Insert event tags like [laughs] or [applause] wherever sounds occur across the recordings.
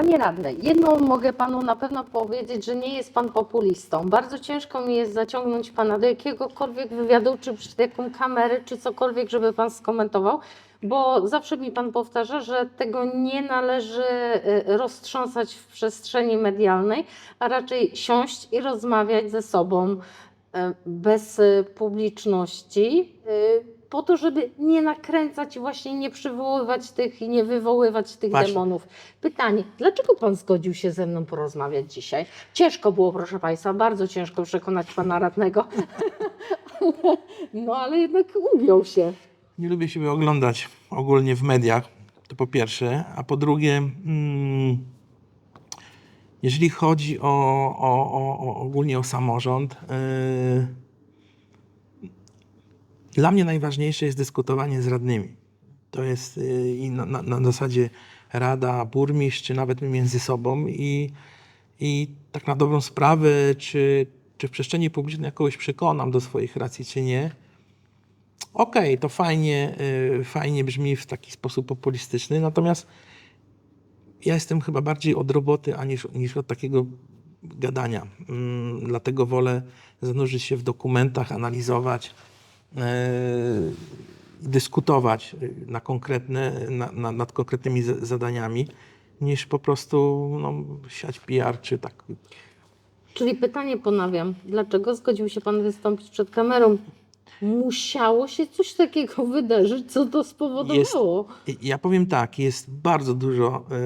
Panie radny, jedną mogę panu na pewno powiedzieć, że nie jest pan populistą. Bardzo ciężko mi jest zaciągnąć pana do jakiegokolwiek wywiadu, czy przed jaką kamerę, czy cokolwiek, żeby pan skomentował, bo zawsze mi pan powtarza, że tego nie należy y, roztrząsać w przestrzeni medialnej, a raczej siąść i rozmawiać ze sobą y, bez y, publiczności, po to, żeby nie nakręcać i właśnie nie przywoływać tych i nie wywoływać tych Właśnie. demonów. Pytanie, dlaczego pan zgodził się ze mną porozmawiać dzisiaj? Ciężko było, proszę państwa, bardzo ciężko przekonać pana radnego. [laughs] no ale jednak ugiął się. Nie lubię siebie oglądać ogólnie w mediach, to po pierwsze. A po drugie, mm, jeżeli chodzi o, o, o, o ogólnie o samorząd, yy, dla mnie najważniejsze jest dyskutowanie z radnymi. To jest yy, i na, na, na zasadzie rada, burmistrz, czy nawet między sobą i, i tak na dobrą sprawę, czy, czy w przestrzeni publicznej kogoś przekonam do swoich racji, czy nie, Okej, to fajnie, y, fajnie brzmi w taki sposób populistyczny, natomiast ja jestem chyba bardziej od roboty, aniż niż od takiego gadania. Mm, Dlatego wolę zanurzyć się w dokumentach, analizować, dyskutować na konkretne, na, na, nad konkretnymi za- zadaniami, niż po prostu no, siać PR czy tak. Czyli pytanie ponawiam, dlaczego zgodził się pan wystąpić przed kamerą? Musiało się coś takiego [laughs] wydarzyć, co to spowodowało. Ja powiem tak, jest bardzo dużo e,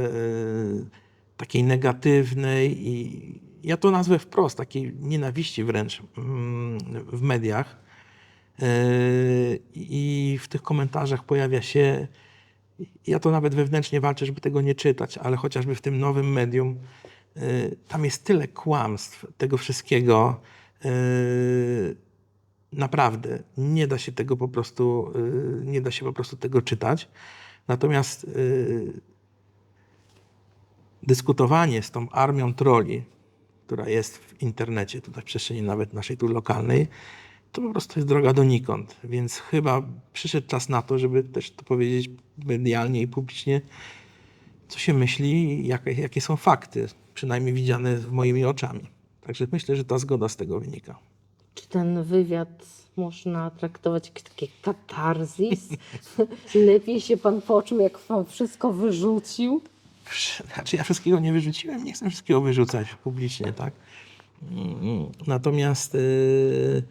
takiej negatywnej i ja to nazwę wprost, takiej nienawiści wręcz mm, w mediach. E, I w tych komentarzach pojawia się, ja to nawet wewnętrznie walczę, żeby tego nie czytać, ale chociażby w tym nowym medium, e, tam jest tyle kłamstw, tego wszystkiego. e, Naprawdę nie da się tego po prostu, nie da się po prostu tego czytać. Natomiast dyskutowanie z tą armią troli, która jest w internecie, tutaj w przestrzeni nawet naszej tu lokalnej, to po prostu jest droga donikąd. Więc chyba przyszedł czas na to, żeby też to powiedzieć medialnie i publicznie, co się myśli i jakie, jakie są fakty, przynajmniej widziane moimi oczami. Także myślę, że ta zgoda z tego wynika. Czy ten wywiad można traktować jak takie katarzis? [laughs] Lepiej się pan poczuł, jak pan wszystko wyrzucił? Znaczy ja wszystkiego nie wyrzuciłem, nie chcę wszystkiego wyrzucać publicznie, tak? Natomiast y,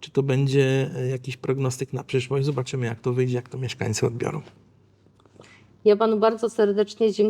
czy to będzie jakiś prognostyk na przyszłość? Zobaczymy jak to wyjdzie, jak to mieszkańcy odbiorą. Ja panu bardzo serdecznie dziękuję.